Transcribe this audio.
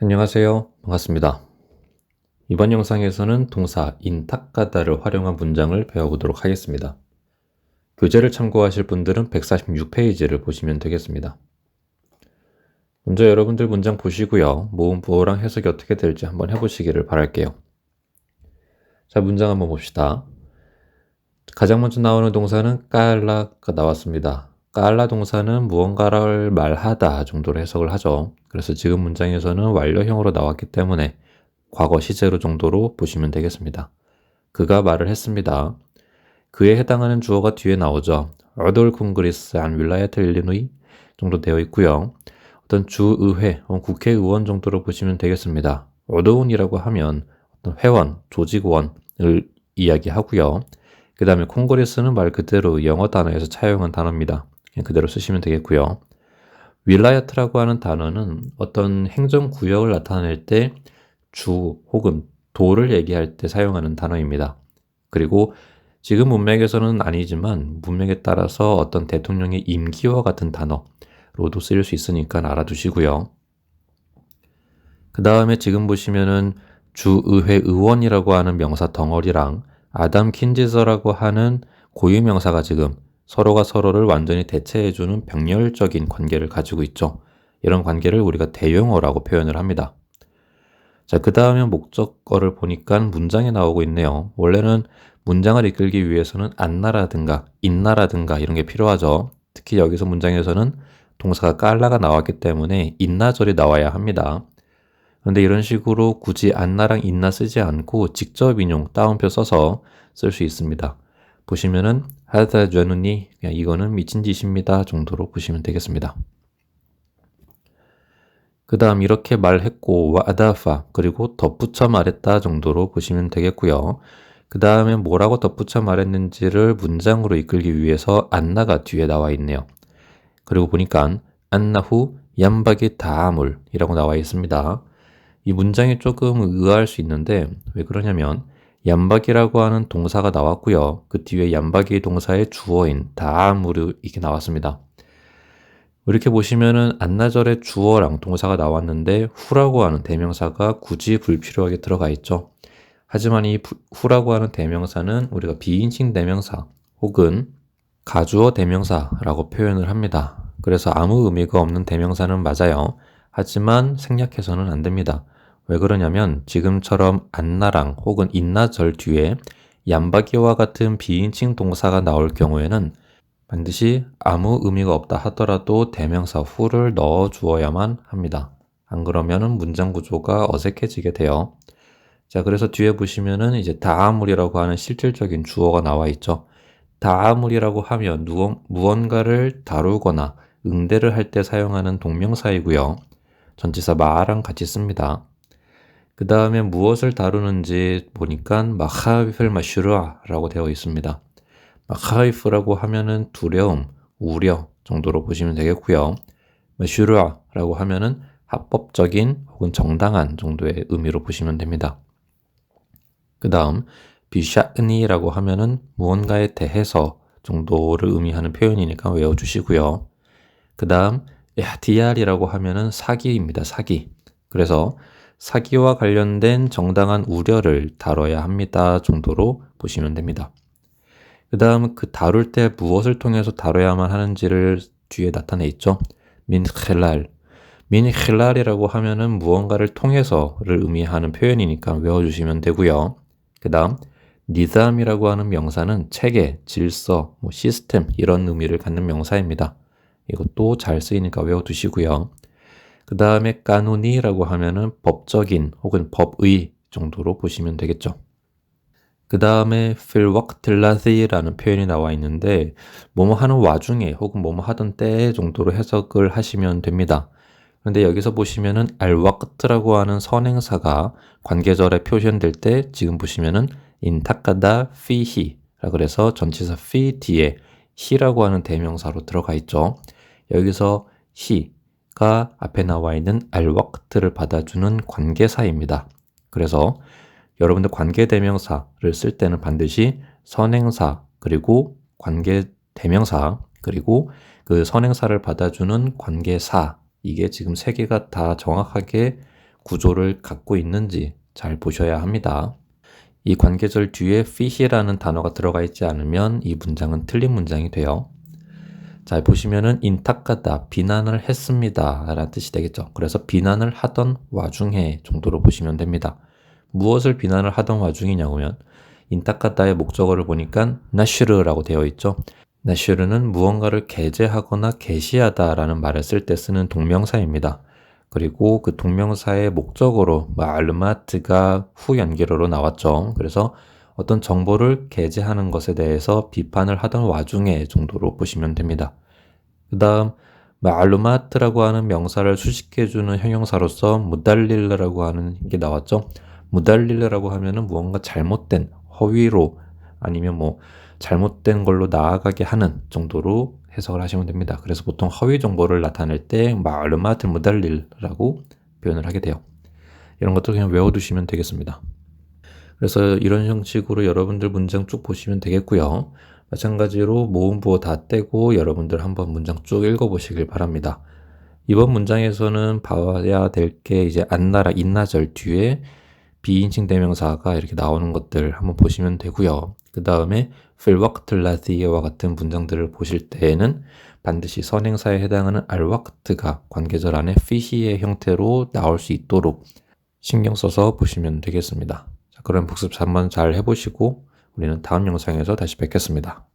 안녕하세요. 반갑습니다. 이번 영상에서는 동사 인탁가다를 활용한 문장을 배워보도록 하겠습니다. 교재를 참고하실 분들은 146페이지를 보시면 되겠습니다. 먼저 여러분들 문장 보시고요. 모음 부호랑 해석이 어떻게 될지 한번 해보시기를 바랄게요. 자, 문장 한번 봅시다. 가장 먼저 나오는 동사는 깔라가 나왔습니다. 깔라 동사는 무언가를 말하다 정도로 해석을 하죠. 그래서 지금 문장에서는 완료형으로 나왔기 때문에 과거 시제로 정도로 보시면 되겠습니다. 그가 말을 했습니다. 그에 해당하는 주어가 뒤에 나오죠. 어돌 콩그리스 안 윌라야트 일리노이 정도 되어 있고요. 어떤 주의회 국회의원 정도로 보시면 되겠습니다. 어도운이라고 하면 어떤 회원, 조직원을 이야기하고요. 그 다음에 콩그리스는 말 그대로 영어 단어에서 차용한 단어입니다. 그냥 그대로 쓰시면 되겠고요. 윌라야트라고 하는 단어는 어떤 행정구역을 나타낼 때 주 혹은 도를 얘기할 때 사용하는 단어입니다. 그리고 지금 문맥에서는 아니지만 문맥에 따라서 어떤 대통령의 임기와 같은 단어로도 쓰일 수 있으니까 알아두시고요. 그 다음에 지금 보시면은 주의회 의원이라고 하는 명사 덩어리랑 아담 킨지서라고 하는 고유 명사가 지금 서로가 서로를 완전히 대체해주는 병렬적인 관계를 가지고 있죠. 이런 관계를 우리가 대용어라고 표현을 합니다. 자, 그 다음에 목적어를 보니까 문장에 나오고 있네요. 원래는 문장을 이끌기 위해서는 안나라든가 인나라든가 이런 게 필요하죠. 특히 여기서 문장에서는 동사가 깔라가 나왔기 때문에 인나절이 나와야 합니다. 그런데 이런 식으로 굳이 안나랑 인나 쓰지 않고 직접 인용 따옴표 써서 쓸 수 있습니다. 보시면은 하다 죄누니 그냥 이거는 미친 짓입니다 정도로 보시면 되겠습니다. 그 다음 이렇게 말했고 와다파 그리고 덧붙여 말했다 정도로 보시면 되겠고요. 그 다음에 뭐라고 덧붙여 말했는지를 문장으로 이끌기 위해서 안나가 뒤에 나와 있네요. 그리고 보니까 안나후 얌박이 다물이라고 나와 있습니다. 이 문장이 조금 의아할 수 있는데 왜 그러냐면 얌박이라고 하는 동사가 나왔고요. 그 뒤에 얌박이 동사의 주어인 다무르 이게 나왔습니다. 이렇게 보시면은 안나절의 주어랑 동사가 나왔는데 후라고 하는 대명사가 굳이 불필요하게 들어가 있죠. 하지만 이 후라고 하는 대명사는 우리가 비인칭 대명사 혹은 가주어 대명사라고 표현을 합니다. 그래서 아무 의미가 없는 대명사는 맞아요. 하지만 생략해서는 안 됩니다. 왜 그러냐면 지금처럼 안나랑 혹은 인나절 뒤에 얌바기와 같은 비인칭 동사가 나올 경우에는 반드시 아무 의미가 없다 하더라도 대명사 후를 넣어 주어야만 합니다. 안 그러면은 문장 구조가 어색해지게 돼요. 자, 그래서 뒤에 보시면은 이제 다아물이라고 하는 실질적인 주어가 나와 있죠. 다아물이라고 하면 무언가를 다루거나 응대를 할 때 사용하는 동명사이고요. 전치사 마랑 같이 씁니다. 그 다음에 무엇을 다루는지 보니까 마하이프를 마슈르아라고 되어 있습니다. 마하이프라고 하면은 두려움, 우려 정도로 보시면 되겠고요. 마슈르아라고 하면은 합법적인 혹은 정당한 정도의 의미로 보시면 됩니다. 그 다음 비샤은이라고 하면은 무언가에 대해서 정도를 의미하는 표현이니까 외워주시고요. 그 다음 에하티알이라고 하면은 사기입니다. 사기. 그래서 사기와 관련된 정당한 우려를 다뤄야 합니다 정도로 보시면 됩니다. 그 다음 그 다룰 때 무엇을 통해서 다뤄야만 하는지를 뒤에 나타내 있죠. 민헬랄. 민헬랄이라고 하면은 무언가를 통해서를 의미하는 표현이니까 외워주시면 되고요. 그 다음 니담이라고 하는 명사는 체계, 질서, 뭐 시스템 이런 의미를 갖는 명사입니다. 이것도 잘 쓰이니까 외워두시고요. 그 다음에 까누니라고 하면은 법적인 혹은 법의 정도로 보시면 되겠죠. 그 다음에 필왁틸라시라는 표현이 나와 있는데 뭐뭐 하는 와중에 혹은 뭐뭐 하던 때 정도로 해석을 하시면 됩니다. 그런데 여기서 보시면은 알왁트라고 하는 선행사가 관계절에 표현될 때 지금 보시면은 인타카다 피히라 그래서 전치사 피 뒤에 히라고 하는 대명사로 들어가 있죠. 여기서 히 가 앞에 나와 있는 알왁트를 받아주는 관계사입니다. 그래서 여러분들 관계대명사를 쓸 때는 반드시 선행사 그리고 관계대명사 그리고 그 선행사를 받아주는 관계사 이게 지금 세 개가 다 정확하게 구조를 갖고 있는지 잘 보셔야 합니다. 이 관계절 뒤에 fish라는 단어가 들어가 있지 않으면 이 문장은 틀린 문장이 돼요. 자, 보시면은 인탁하다, 비난을 했습니다. 라는 뜻이 되겠죠. 그래서 비난을 하던 와중에 정도로 보시면 됩니다. 무엇을 비난을 하던 와중이냐면, 인탁하다의 목적어를 보니까 나슈르라고 되어 있죠. 나슈르는 무언가를 게재하거나 게시하다라는 말을 쓸 때 쓰는 동명사입니다. 그리고 그 동명사의 목적어로 마르마트가 후 연결어로 나왔죠. 그래서 어떤 정보를 게재하는 것에 대해서 비판을 하던 와중에 정도로 보시면 됩니다. 그 다음 마르마트라고 하는 명사를 수식해주는 형용사로서 무달릴라라고 하는 게 나왔죠. 무달릴라라고 하면은 무언가 잘못된 허위로 아니면 뭐 잘못된 걸로 나아가게 하는 정도로 해석을 하시면 됩니다. 그래서 보통 허위 정보를 나타낼 때 마르마트 무달릴라고 표현을 하게 돼요. 이런 것도 그냥 외워두시면 되겠습니다. 그래서 이런 형식으로 여러분들 문장 쭉 보시면 되겠고요. 마찬가지로 모음 부호 다 떼고 여러분들 한번 문장 쭉 읽어보시길 바랍니다. 이번 문장에서는 봐야 될 게 이제 안나라 인나절 뒤에 비인칭 대명사가 이렇게 나오는 것들 한번 보시면 되고요. 그 다음에 필왁틀라디와 같은 문장들을 보실 때에는 반드시 선행사에 해당하는 알왁트가 관계절 안에 피시의 형태로 나올 수 있도록 신경 써서 보시면 되겠습니다. 자, 그럼 복습 한번 잘 해보시고 우리는 다음 영상에서 다시 뵙겠습니다.